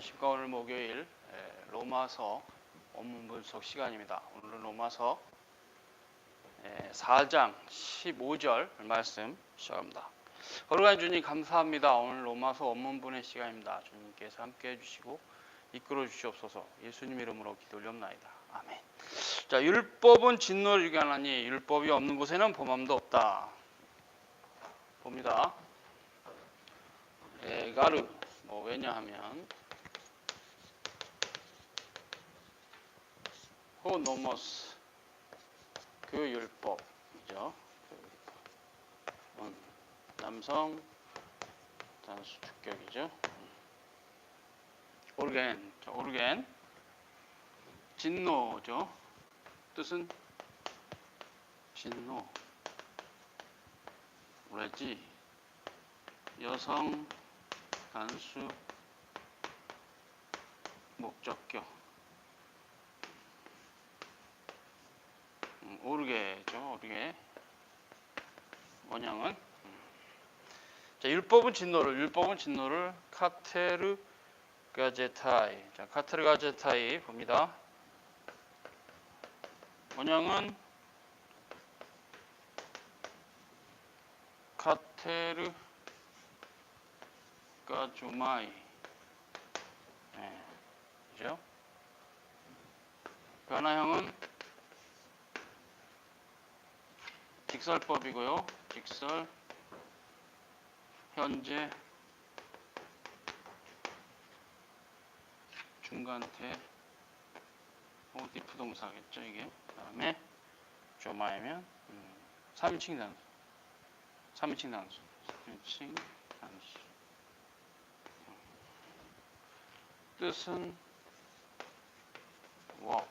안녕하십니까 오늘 목요일 에, 로마서 원문 분석 시간입니다. 오늘은 로마서 에, 4장 15절 말씀 시작합니다. 거룩한 주님 감사합니다. 오늘 로마서 원문 분의 시간입니다. 주님께서 함께 해주시고 이끌어 주시옵소서 예수님 이름으로 기도 올렵나이다. 아멘. 자 율법은 진노를 주게 하나니 율법이 없는 곳에는 범함도 없다. 봅니다. 에가르 뭐 왜냐하면 호노머스 그 율법이죠. 그 율법. 남성 단수 주격이죠. 오르겐, 자, 오르겐 진노죠. 뜻은 진노. 뭐랬지? 여성 단수 목적격 음, 오르게죠 오르게 원형은 음. 자 율법은 진노를 율법은 진노를 카테르 가제타이 자 카테르 가제타이 봅니다 원형은 카테르 가주마이 네, 그죠? 변화형은 직설법이고요. 직설 현재 중간태 오디프 동사겠죠 이게? 그다음에 조마이면 음, 3인칭 단수. 3인칭 단수. 3인칭 단수. 뜻은 walk.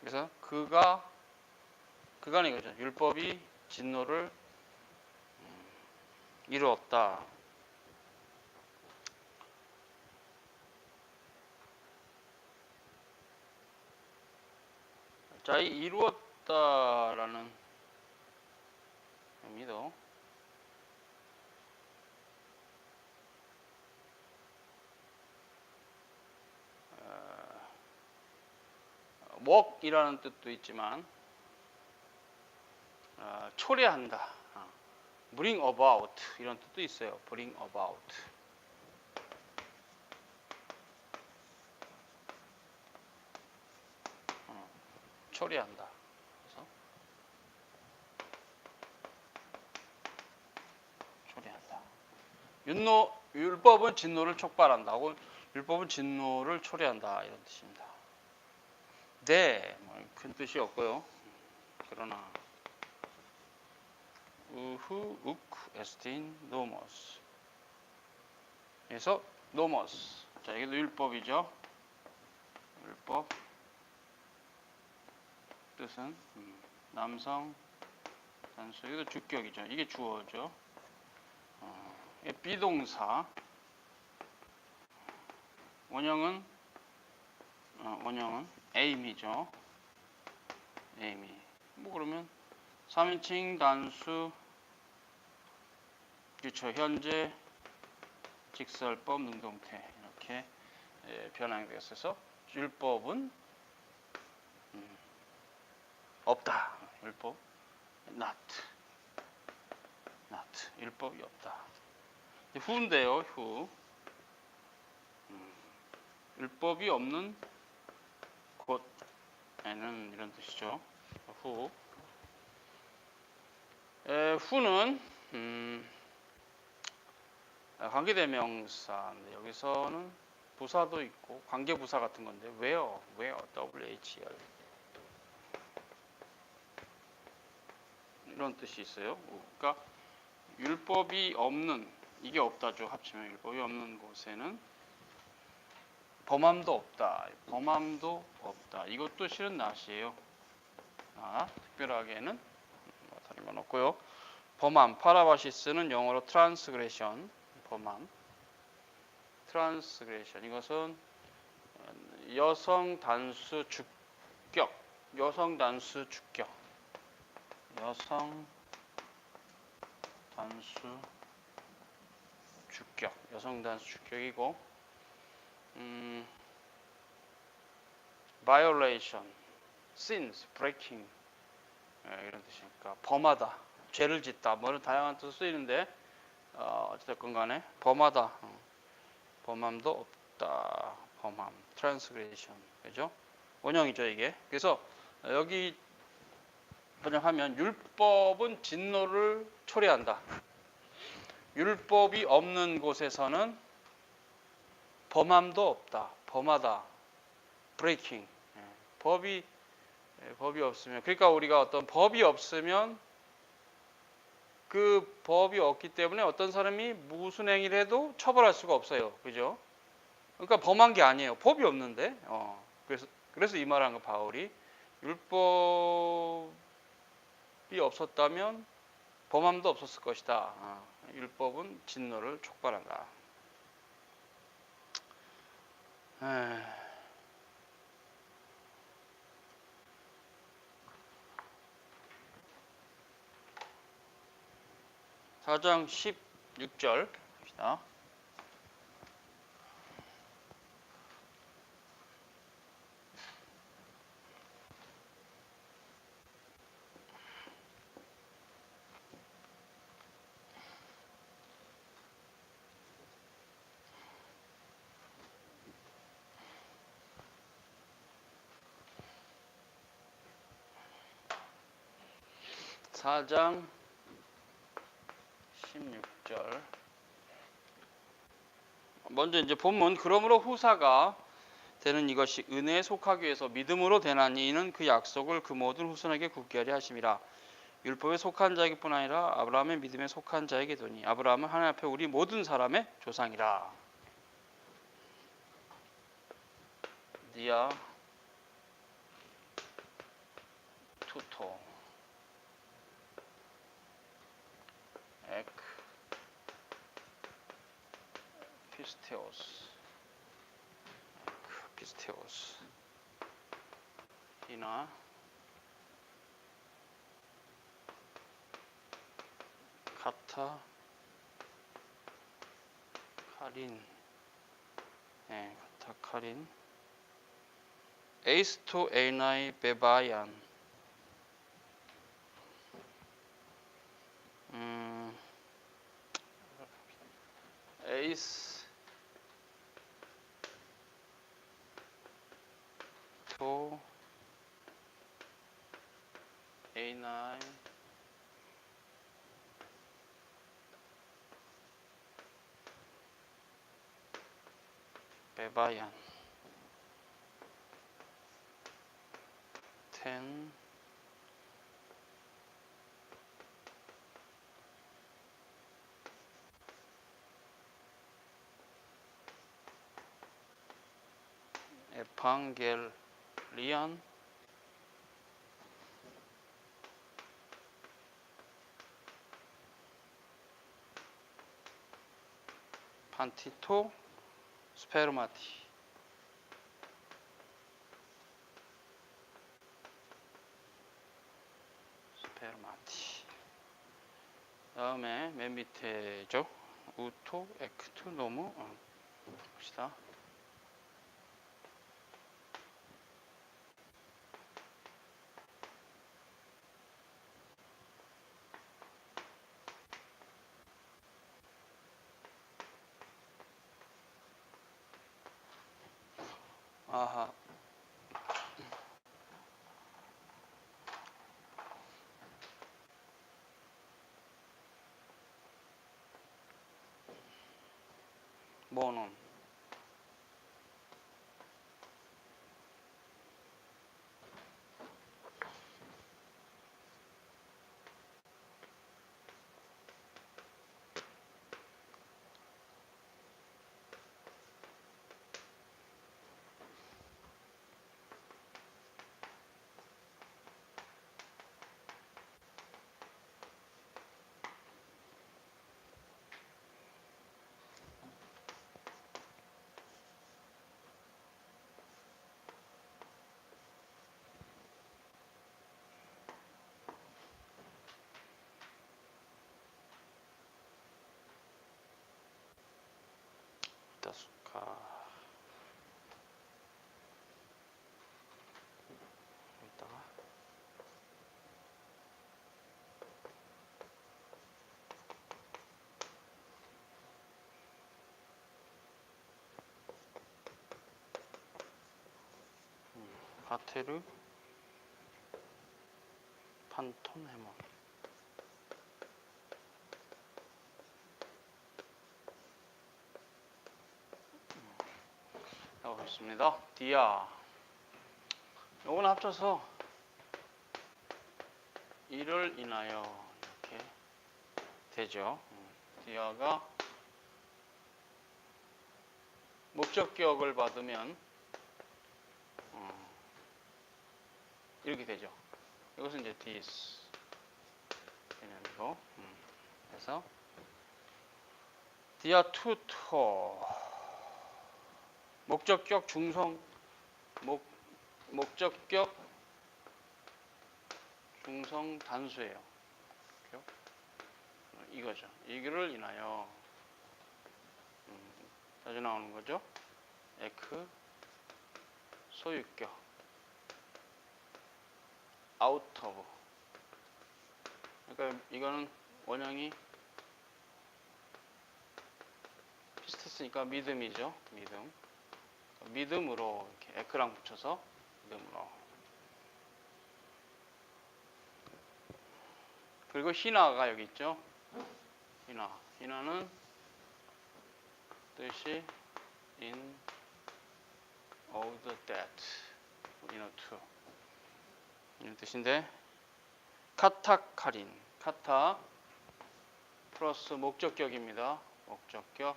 그래서 그가 그간 이 거죠. 율법이 진노를 음, 이루었다. 자, 이 이루었다라는 의미도 work이라는 뜻도 있지만 어, 초래한다, 어, bring about 이런 뜻도 있어요. bring about. 어, 초래한다. 그래서 초래한다. 율노 율법은 진노를 촉발한다. 혹은 율법은 진노를 초래한다 이런 뜻입니다. 네, 뭐 큰 뜻이 없고요. 그러나 우후 우크 에스틴 노머스 그래서 노머스 자 이게 율법이죠. 율법 뜻은 음, 남성 단수 이거 주격이죠. 이게 주어죠. 어, 이게 비동사 원형은 어, 원형은 에임이죠. 에임이. 뭐 그러면 3인칭 단수 그렇죠. 현재 직설법 능동태 이렇게 예, 변환이 되었어서 율법은 음, 없다. 율법 not not 율법이 없다. 후인데요. 후 음, 율법이 없는 곳에는 이런 뜻이죠. 후. 에, 후는 음, 관계대명사인데 여기서는 부사도 있고 관계부사 같은 건데 where, where, W-H-R 이런 뜻이 있어요. 그러니까 율법이 없는 이게 없다죠. 합치면 율법이 없는 곳에는 범함도 없다. 범함도 없다. 이것도 실은 낫이에요. 아, 특별하게는 건 없고요. 범함, 파라바시스는 영어로 트랜스그레션, 범함. 트랜스그레션 이것은 여성 단수 주격, 여성 단수 주격, 여성 단수 주격 여성 단수 주격이고, 음, violation, sins, breaking 예, 이런 뜻이니까 범하다, 죄를 짓다, 뭐 이런 다양한 뜻으로 쓰이는데 어, 어쨌든 간에 범하다, 어, 범함도 없다, 범함, transgression, 그죠? 원형이죠 이게. 그래서 여기 번역하면 율법은 진노를 초래한다. 율법이 없는 곳에서는 범함도 없다. 범하다. breaking. 예, 법이 예, 법이 없으면 그러니까 우리가 어떤 법이 없으면 그 법이 없기 때문에 어떤 사람이 무슨 행위를 해도 처벌할 수가 없어요. 그죠? 그러니까 범한 게 아니에요. 법이 없는데. 어, 그래서 그래서 이 말한 거 바울이 율법이 없었다면 범함도 없었을 것이다. 어, 율법은 진노를 촉발한다. 에이. 사장 16절 봅시다. 사장 16절. 먼저 이제 본문 그러므로 후사가 되는 이것이 은혜에 속하기 위해서 믿음으로 되나니 이는 그 약속을 그 모든 후손에게 굳게 하려 하심이라. 율법에 속한 자에게뿐 아니라 아브라함의 믿음에 속한 자에게도니 아브라함은 하나님 앞에 우리 모든 사람의 조상이라. 디아 투토 엑 피스테오스. 엑 피스테오스. 히나. 카타. 카린. 네, 카타 카린. 에이스토 에이나이 베바얀. 음, 에이스 토 에이나이 베바얀 텐 에판겔 리안. 판티토 스페르마티. 스페르마티. 다음에 맨 밑에죠. 우토 에크투 노무. 어, 봅시다 아하. 카테르 판톤 해머 하고 있습니다. 디아 요건 합쳐서 이를 인하여 이렇게 되죠. 음, 디아가 목적격을 받으면 이렇게 되죠. 이것은 이제 this 개념이고 음, 그래서 디아 투토 목적격 중성 목 목적격 중성 단수예요. 이거죠. 이거를 인하여 음, 자주 나오는 거죠. 에크 소유격 오브 그러니까 이거는 원형이 비슷했으니까 믿음이죠. 믿음. 믿음으로 이렇게 에크랑 붙여서 믿음으로. 그리고 희나가 여기 있죠. 희나. 희나는 뜻이 in of the dead. in to. 이런 뜻인데 카타카린 카타 플러스 목적격입니다. 목적격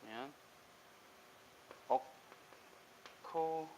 그냥 어코